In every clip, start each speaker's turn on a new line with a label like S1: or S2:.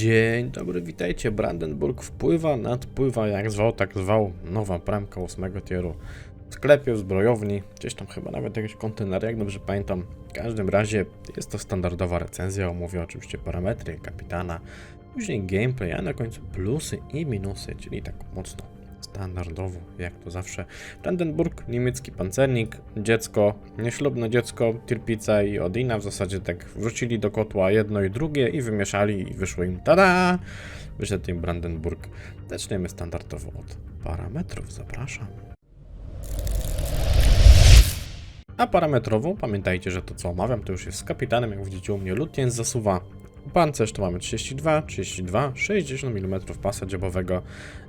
S1: Dzień dobry, witajcie. Brandenburg wpływa, nadpływa, jak zwał, tak zwał. Nowa bramka 8 tieru w sklepie, w zbrojowni, gdzieś tam chyba nawet jakieś kontenery, jak dobrze pamiętam. W każdym razie jest to standardowa recenzja, omówię oczywiście parametry kapitana, później gameplay, a na końcu plusy i minusy, czyli tak mocno standardowo, jak to zawsze. Brandenburg, niemiecki pancernik, dziecko, nieślubne dziecko, Tirpica i Odina, w zasadzie tak wrzucili do kotła jedno i drugie i wymieszali i wyszło im tada! Wyszedł im Brandenburg. Zaczniemy standardowo od parametrów, zapraszam. A parametrową, pamiętajcie, że to co omawiam, to już jest z kapitanem, jak widzicie u mnie lutien zasuwa. Pancerz to mamy 32, 32, 60 mm pasa dziobowego.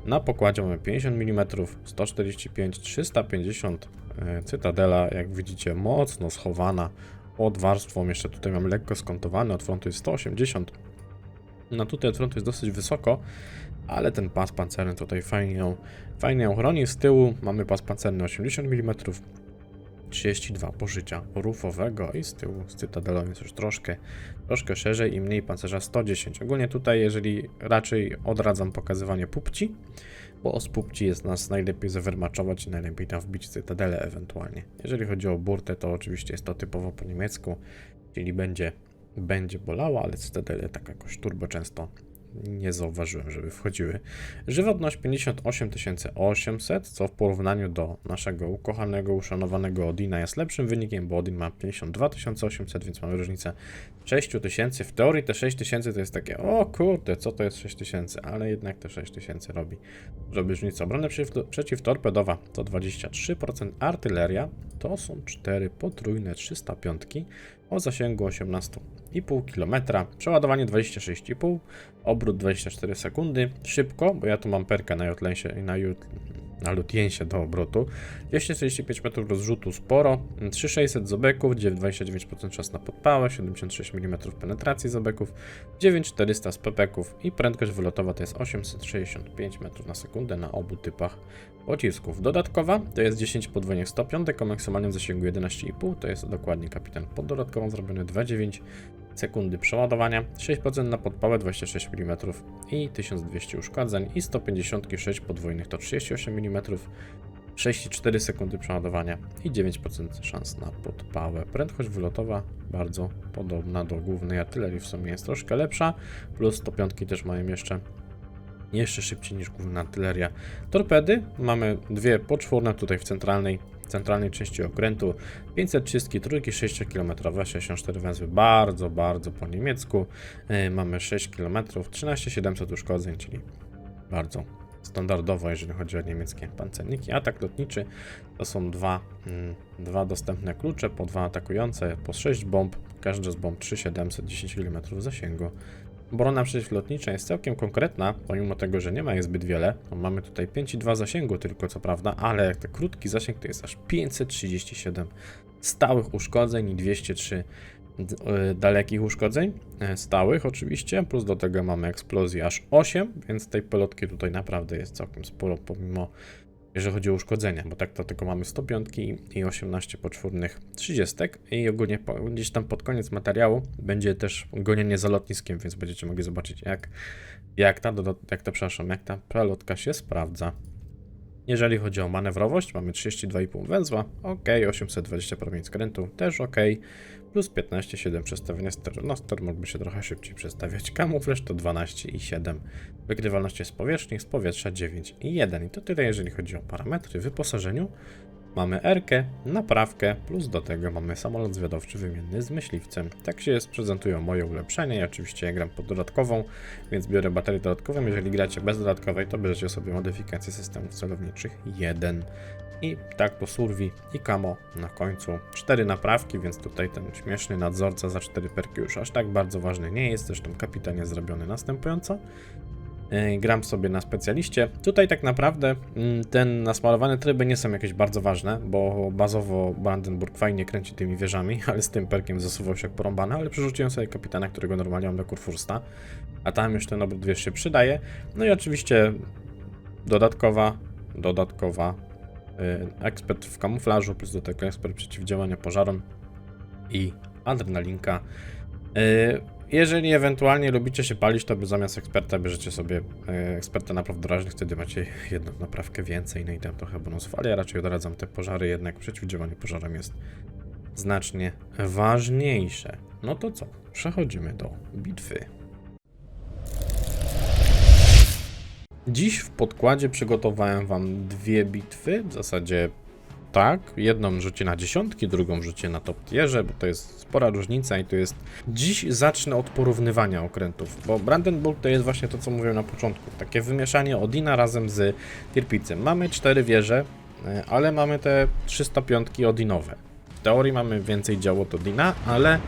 S1: Na pokładzie mamy 50 mm, 145, 350 e, Cytadela, jak widzicie mocno schowana pod warstwą. Jeszcze tutaj mamy lekko skontowany, od frontu jest 180. No tutaj od frontu jest dosyć wysoko, ale ten pas pancerny tutaj fajnie ją, fajnie ją chroni. Z tyłu mamy pas pancerny 80 mm, 32 pożycia rufowego i z tyłu z cytadelą jest już troszkę, troszkę szerzej i mniej pancerza 110. Ogólnie tutaj, jeżeli raczej odradzam pokazywanie pupci, bo z pupci jest nas najlepiej zawermaczować i najlepiej tam wbić cytadelę ewentualnie. Jeżeli chodzi o burtę, to oczywiście jest to typowo po niemiecku, czyli będzie, będzie bolała, ale cytadele tak jakoś turbo często nie zauważyłem, żeby wchodziły. Żywotność 58800, co w porównaniu do naszego ukochanego, uszanowanego Odina jest lepszym wynikiem, bo Odin ma 52800, więc mamy różnicę 6000. W teorii te 6000 to jest takie, o kurde, co to jest 6000, ale jednak te 6000 robi, robi różnicę. Obrona przeciw, przeciwtorpedowa to 23%, artyleria to są 4 potrójne 305 o zasięgu 18,5 km, przeładowanie 26,5, obrót 24 sekundy, szybko, bo ja tu mam perkę na Jutlensie i na, jut, na Lutiensie do obrotu, 245 metrów rozrzutu sporo, 3600 zobeków, 29% czas na podpałę, 76 mm penetracji zobeków, 9400 z pepeków i prędkość wylotowa to jest 865 metrów na sekundę na obu typach pocisków. Dodatkowa to jest 10 podwójnych stopiątek o maksymalnym zasięgu 11,5, to jest dokładnie kapitan pod dodatkową zrobiony 2,9 sekundy przeładowania, 6% na podpałę 26 mm i 1200 uszkodzeń i 156 podwójnych to 38 mm, 6,4 sekundy przeładowania i 9% szans na podpałę. Prędkość wylotowa bardzo podobna do głównej artylerii, w sumie jest troszkę lepsza, plus 105 też mają jeszcze jeszcze szybciej niż główna artyleria. Torpedy mamy dwie poczwórne tutaj w centralnej, centralnej części okrętu. 533 6 km, 64 węzły, bardzo, bardzo po niemiecku. Yy, mamy 6 km, 13700 uszkodzeń, czyli bardzo standardowo, jeżeli chodzi o niemieckie pancerniki. Atak lotniczy to są dwa, mm, dwa dostępne klucze, po dwa atakujące, po 6 bomb, każda z bomb 3700, 10 km zasięgu. Obrona przeciwlotnicza jest całkiem konkretna, pomimo tego, że nie ma jej zbyt wiele. No, mamy tutaj 5,2 zasięgu tylko, co prawda, ale jak ten krótki zasięg to jest aż 537 stałych uszkodzeń i 203 d- y, dalekich uszkodzeń e, stałych oczywiście, plus do tego mamy eksplozję aż 8, więc tej pelotki tutaj naprawdę jest całkiem sporo, pomimo jeżeli chodzi o uszkodzenia, bo tak to tylko mamy 105 i 18 poczwórnych 30 i ogólnie gdzieś tam pod koniec materiału będzie też gonienie za lotniskiem, więc będziecie mogli zobaczyć jak, jak ta, jak ta, przepraszam, jak ta prelotka się sprawdza. Jeżeli chodzi o manewrowość, mamy 32,5 węzła, ok, 820 promień skrętu, też ok, plus 15,7 przestawienia steru. No, ster mógłby się trochę szybciej przestawiać. Kamuflaż to 12,7. Wykrywalność jest z powierzchni, z powietrza 9,1. I to tyle, jeżeli chodzi o parametry. W wyposażeniu mamy R-kę, naprawkę, plus do tego mamy samolot zwiadowczy wymienny z myśliwcem. Tak się prezentują moje ulepszenia. Ja oczywiście ja gram pod dodatkową, więc biorę baterię dodatkową. Jeżeli gracie bez dodatkowej, to bierzecie sobie modyfikację systemów celowniczych 1. I tak to survi i kamo na końcu. Cztery naprawki, więc tutaj ten śmieszny nadzorca za cztery perki już aż tak bardzo ważny nie jest. Zresztą kapitan jest zrobiony następująco. Yy, Gram sobie na specjaliście. Tutaj tak naprawdę mm, ten nasmalowane tryby nie są jakieś bardzo ważne, bo bazowo Brandenburg fajnie kręci tymi wieżami, ale z tym perkiem zasuwał się jak porąbany, ale przerzuciłem sobie kapitana, którego normalnie mam do Kurfursta, a tam już ten obrót wież się przydaje. No i oczywiście dodatkowa, dodatkowa y, ekspert w kamuflażu, plus do tego ekspert przeciwdziałania pożarom i adrenalinka. Jeżeli ewentualnie lubicie się palić, to zamiast eksperta bierzecie sobie e, eksperta napraw doraźnych, wtedy macie jedną naprawkę więcej, no i tam trochę bonusów, ale ja raczej odradzam te pożary, jednak przeciwdziałanie pożarom jest znacznie ważniejsze. No to co? Przechodzimy do bitwy. Dziś w podkładzie przygotowałem wam dwie bitwy, w zasadzie tak, jedną rzucie na dziesiątki, drugą rzucie na top tierze, bo to jest spora różnica i to jest... Dziś zacznę od porównywania okrętów, bo Brandenburg to jest właśnie to, co mówiłem na początku, takie wymieszanie Odina razem z Tirpicem. Mamy cztery wieże, e, ale mamy te 305 Odinowe. W teorii mamy więcej działu od Odina, ale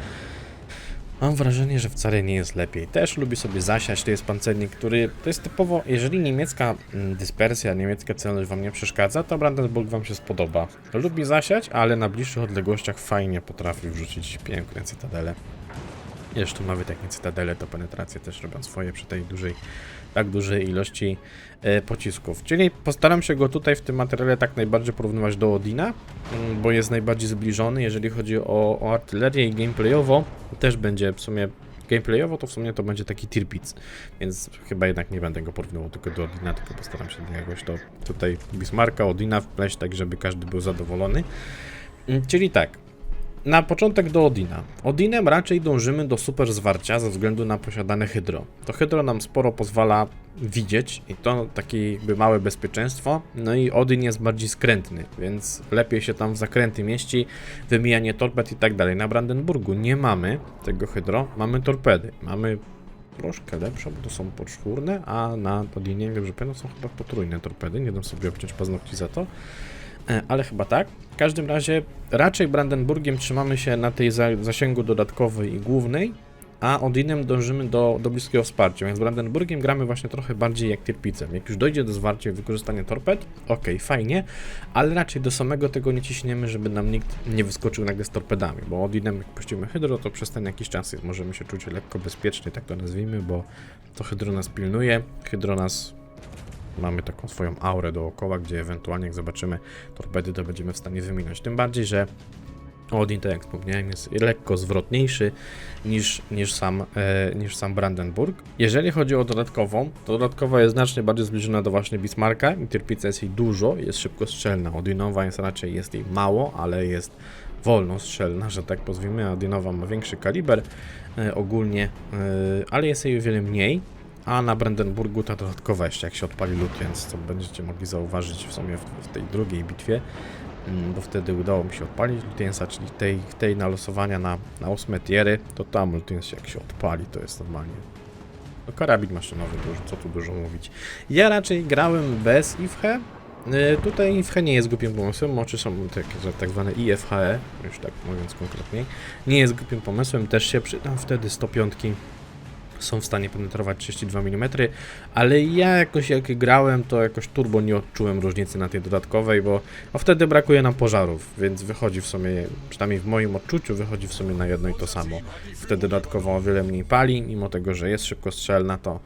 S1: Mam wrażenie, że wcale nie jest lepiej. Też lubi sobie zasiać, to jest pancernik, który to jest typowo, jeżeli niemiecka mm, dyspersja, niemiecka celność wam nie przeszkadza, to Brandenburg wam się spodoba. Lubi zasiać, ale na bliższych odległościach fajnie potrafi wrzucić piękne cytadele. Jeszcze nawet jak nie cytadele, to penetracje też robią swoje przy tej dużej, tak dużej ilości e, pocisków. Czyli postaram się go tutaj w tym materiale tak najbardziej porównywać do Odina, mm, bo jest najbardziej zbliżony, jeżeli chodzi o, o artylerię i gameplayowo też będzie w sumie gameplayowo, to w sumie to będzie taki Tirpitz, więc chyba jednak nie będę go porównywał tylko do Odina, tylko postaram się jakoś to tutaj Bismarcka, Odina wpleść, tak żeby każdy był zadowolony. Mm, Czyli tak, na początek do Odina. Odinem raczej dążymy do super zwarcia ze względu na posiadane hydro. To hydro nam sporo pozwala widzieć i to takie jakby małe bezpieczeństwo. No i Odin jest bardziej skrętny, więc lepiej się tam w zakręty mieści, wymijanie torped i tak dalej. Na Brandenburgu nie mamy tego hydro, mamy torpedy. Mamy troszkę lepsze, bo to są poczwórne, a na Odinie, jak dobrze pamiętam, są chyba potrójne torpedy. Nie dam sobie obciąć paznokci za to. E, ale chyba tak. W każdym razie raczej Brandenburgiem trzymamy się na tej za zasięgu dodatkowej i głównej, a Odinem dążymy do, do bliskiego wsparcia, więc Brandenburgiem gramy właśnie trochę bardziej jak Tirpicem. Jak już dojdzie do zwarcia i wykorzystania torped, ok, fajnie, ale raczej do samego tego nie ciśniemy, żeby nam nikt nie wyskoczył nagle z torpedami, bo Odinem jak puścimy hydro, to przez ten jakiś czas możemy się czuć lekko bezpiecznie, tak to nazwijmy, bo to hydro nas pilnuje, hydro nas mamy taką swoją aurę dookoła, gdzie ewentualnie jak zobaczymy torpedy, to będziemy w stanie wyminąć. Tym bardziej, że Odin, tak jak wspomniałem, jest lekko zwrotniejszy niż, niż, sam, e, niż sam Brandenburg. Jeżeli chodzi o dodatkową, to dodatkowa jest znacznie bardziej zbliżona do właśnie Bismarcka i Tirpica jest jej dużo, jest szybko strzelna. Odinowa jest raczej, jest jej mało, ale jest wolno strzelna, że tak pozwijmy. Odinowa ma większy kaliber e, ogólnie, e, ale jest jej o wiele mniej. A na Brandenburgu ta dodatkowa jeszcze jak się odpali Lutyens, co będziecie mogli zauważyć w sumie w, w tej drugiej bitwie, mm, bo wtedy udało mi się odpalić Lutiensa, czyli tej, tej na losowania na, na 8 tiery, to tam Lutyens jak się odpali, to jest normalnie no karabin maszynowy, co tu dużo mówić. Ja raczej grałem bez IFHE. Y, Tutaj IFHE nie jest głupim pomysłem, oczy są takie, tak zwane IFHE, już tak mówiąc konkretniej. Nie jest głupim pomysłem, też się przydam wtedy 105 są w stanie penetrować 32 mm, ale ja jakoś jak grałem, to jakoś turbo nie odczułem różnicy na tej dodatkowej, bo wtedy brakuje nam pożarów, więc wychodzi w sumie, przynajmniej w moim odczuciu, wychodzi w sumie na jedno i to samo. Wtedy dodatkowo o wiele mniej pali, mimo tego, że jest szybko strzelna, to,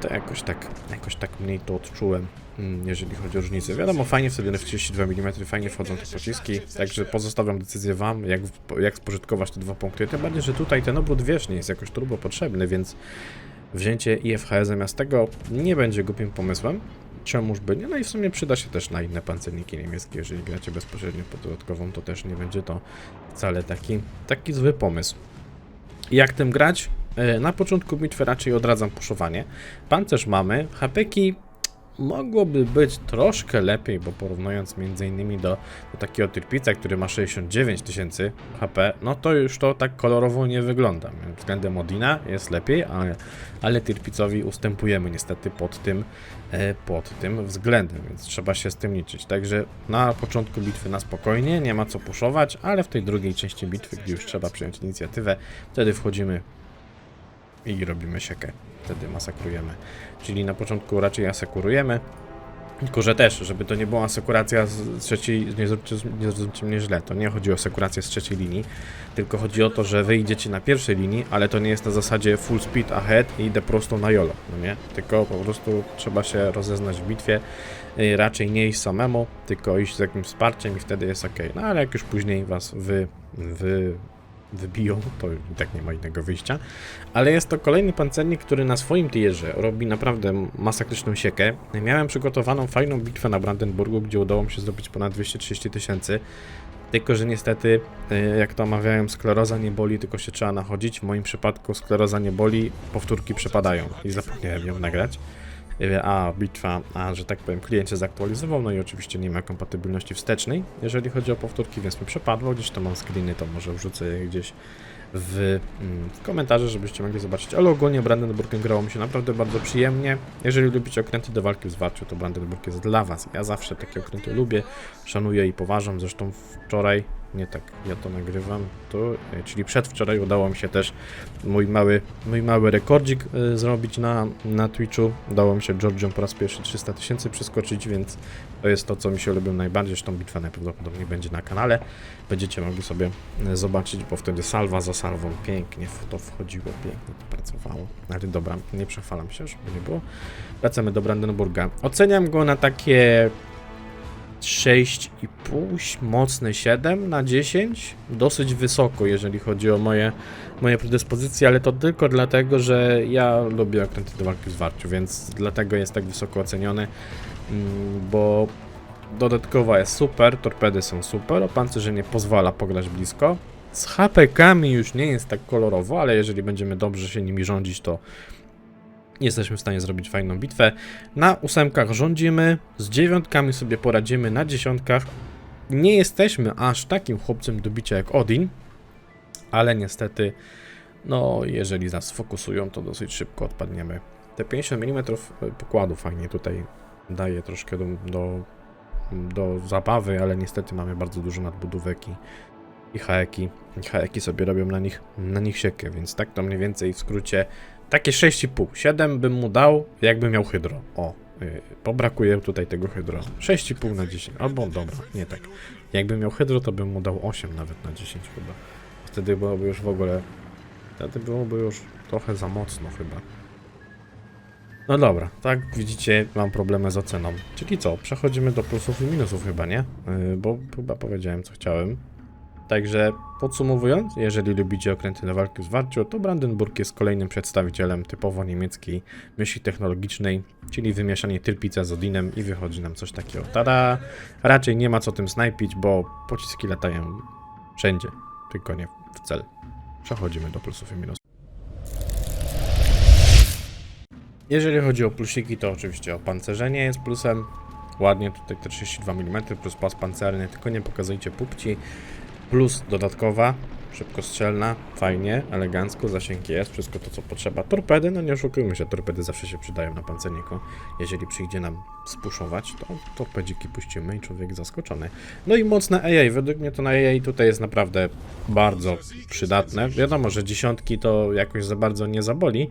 S1: to jakoś tak, jakoś tak mniej to odczułem. mm, Jeżeli chodzi o różnicę. Wiadomo, fajnie wtedy w 32 mm, fajnie wchodzą te pociski, także pozostawiam decyzję Wam, jak, jak spożytkować te dwa punkty. Tym bardziej, że tutaj ten obrót wierzchni jest jakoś turbo potrzebny, więc wzięcie IFHE zamiast tego nie będzie głupim pomysłem. Czemuż by nie? No i w sumie przyda się też na inne pancerniki niemieckie. Jeżeli gracie bezpośrednio pod dodatkową, to też nie będzie to wcale taki, taki zły pomysł. Jak tym grać? E, Na początku bitwy raczej odradzam puszowanie. Pancerz mamy, hapeki mogłoby być troszkę lepiej, bo porównując między innymi do, do takiego Tirpica, który ma 69 tysięcy HP, no to już to tak kolorowo nie wygląda. Względem Odina jest lepiej, ale, ale Tirpicowi ustępujemy niestety pod tym, e, pod tym względem, więc trzeba się z tym liczyć. Także na początku bitwy na spokojnie, nie ma co puszować, ale w tej drugiej części bitwy, gdzie już trzeba przyjąć inicjatywę, wtedy wchodzimy i robimy siekę. Wtedy masakrujemy. Czyli na początku raczej asekurujemy. Tylko, że też, żeby to nie była asekuracja z trzeciej, nie nie zrozumcie mnie źle, to nie chodzi o asekurację z trzeciej linii, tylko chodzi o to, że wy idziecie na pierwszej linii, ale to nie jest na zasadzie full speed ahead i idę prosto na jolo, no nie? Tylko po prostu trzeba się rozeznać w bitwie, y, raczej nie iść samemu, tylko iść z jakimś wsparciem i wtedy jest ok. No ale jak już później was wy, wy wybiją, to i tak nie ma innego wyjścia. Ale jest to kolejny pancernik, który na swoim tierze robi naprawdę masakryczną siekę. Miałem przygotowaną fajną bitwę na Brandenburgu, gdzie udało mi się zrobić ponad 230 tysięcy. Tylko, że niestety, e, jak to omawiałem, skleroza nie boli, tylko się trzeba nachodzić. W moim przypadku skleroza nie boli, powtórki przepadają i zapomniałem ją nagrać. A bitwa, a że tak powiem, klient się zaktualizował, no i oczywiście nie ma kompatybilności wstecznej, jeżeli chodzi o powtórki, więc mi przepadło. Gdzieś to mam screeny, to może wrzucę je gdzieś w, mm, w komentarze, żebyście mogli zobaczyć. Ale ogólnie Brandenburgiem grało mi się naprawdę bardzo przyjemnie. Jeżeli lubicie okręty do walki w zwarciu, to Brandenburg jest dla Was. Ja zawsze takie okręty lubię, szanuję i poważam. Zresztą wczoraj, nie tak, ja to nagrywam, to, e, czyli przedwczoraj udało mi się też mój mały, mój mały rekordzik y, zrobić na, na Twitchu. Udało mi się Georgią po raz pierwszy 300 tysięcy przeskoczyć, więc to jest to, co mi się lubię najbardziej. Zresztą bitwa najprawdopodobniej będzie na kanale. Będziecie mogli sobie y, zobaczyć, bo wtedy salwa za salwą pięknie w to wchodziło, pięknie to pracowało. Ale dobra, nie przechwalam się, żeby nie było. Wracamy do Brandenburga. Oceniam go na takie 6,5, mocne 7 na 10. Dosyć wysoko, jeżeli chodzi o moje, moje predyspozycje, ale to tylko dlatego, że ja lubię okręty do walki w zwarciu, więc dlatego jest tak wysoko oceniony, mm, bo dodatkowa jest super, torpedy są super, opancerzenie pozwala pograć blisko. Z HPK-ami już nie jest tak kolorowo, ale jeżeli będziemy dobrze się nimi rządzić, to jesteśmy w stanie zrobić fajną bitwę. Na ósemkach rządzimy, z dziewiątkami sobie poradzimy, na dziesiątkach nie jesteśmy aż takim chłopcem do bicia jak Odin, ale niestety, no jeżeli nas fokusują, to dosyć szybko odpadniemy. Te 50 mm pokładu fajnie tutaj daje troszkę do, do, do zabawy, ale niestety mamy bardzo dużo nadbudówek i, i haeki. Haeki sobie robią na nich, na nich siekę, więc tak to mniej więcej w skrócie takie 6,5. 7 bym mu dał, jakby miał hydro. O, yy, pobrakuje tutaj tego hydro. 6,5 na 10. Albo dobra, nie tak. Jakbym miał hydro, to bym mu dał 8 nawet na 10 chyba. Wtedy byłoby już w ogóle. Wtedy byłoby już trochę za mocno chyba. No dobra, tak widzicie, mam problemy z oceną. Czyli co, przechodzimy do plusów i minusów chyba, nie? Yy, bo chyba powiedziałem co chciałem. Także podsumowując, jeżeli lubicie okręty na walki w zwarciu, to Brandenburg jest kolejnym przedstawicielem typowo niemieckiej myśli technologicznej, czyli wymieszanie Tyrpica z Odinem i wychodzi nam coś takiego. Tada! Raczej nie ma co tym snajpić, bo pociski latają wszędzie, tylko nie w cel. Przechodzimy do plusów i minusów. Jeżeli chodzi o plusiki, to oczywiście opancerzenie jest plusem. Ładnie tutaj te 32 mm plus pas pancerny, tylko nie pokazujcie pupci. Plus dodatkowa, szybkostrzelna, fajnie, elegancko, zasięg jest, wszystko to co potrzeba. Torpedy, no nie oszukujmy się, torpedy zawsze się przydają na pancerniku. Jeżeli przyjdzie nam spuszować, to torpedziki puścimy i człowiek zaskoczony. No i mocne AA, według mnie to na AA tutaj jest naprawdę bardzo przydatne. Wiadomo, że dziesiątki to jakoś za bardzo nie zaboli,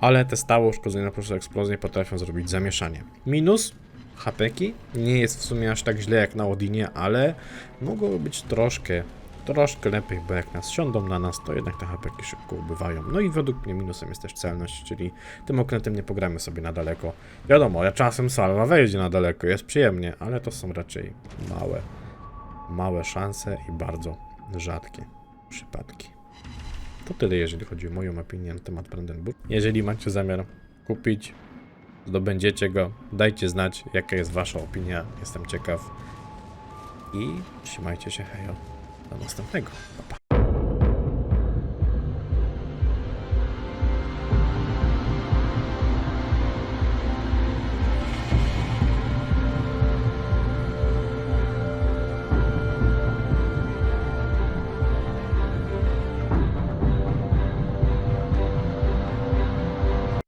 S1: ale te stałe uszkodzenia po prostu eksplozji potrafią zrobić zamieszanie. Minus, hapeki nie jest w sumie aż tak źle jak na Odinie, ale mogłoby być troszkę, troszkę lepiej, bo jak nas siądą na nas, to jednak te hapeki szybko ubywają. No i według mnie minusem jest też celność, czyli tym okrętem nie pogramy sobie na daleko. Wiadomo, ja czasem salwa wejdzie na daleko, jest przyjemnie, ale to są raczej małe, małe szanse i bardzo rzadkie przypadki. To tyle, jeżeli chodzi o moją opinię na temat Brandenburg. Jeżeli macie zamiar kupić, zdobędziecie go, dajcie znać, jaka jest wasza opinia, jestem ciekaw. I trzymajcie się, hejo, do następnego.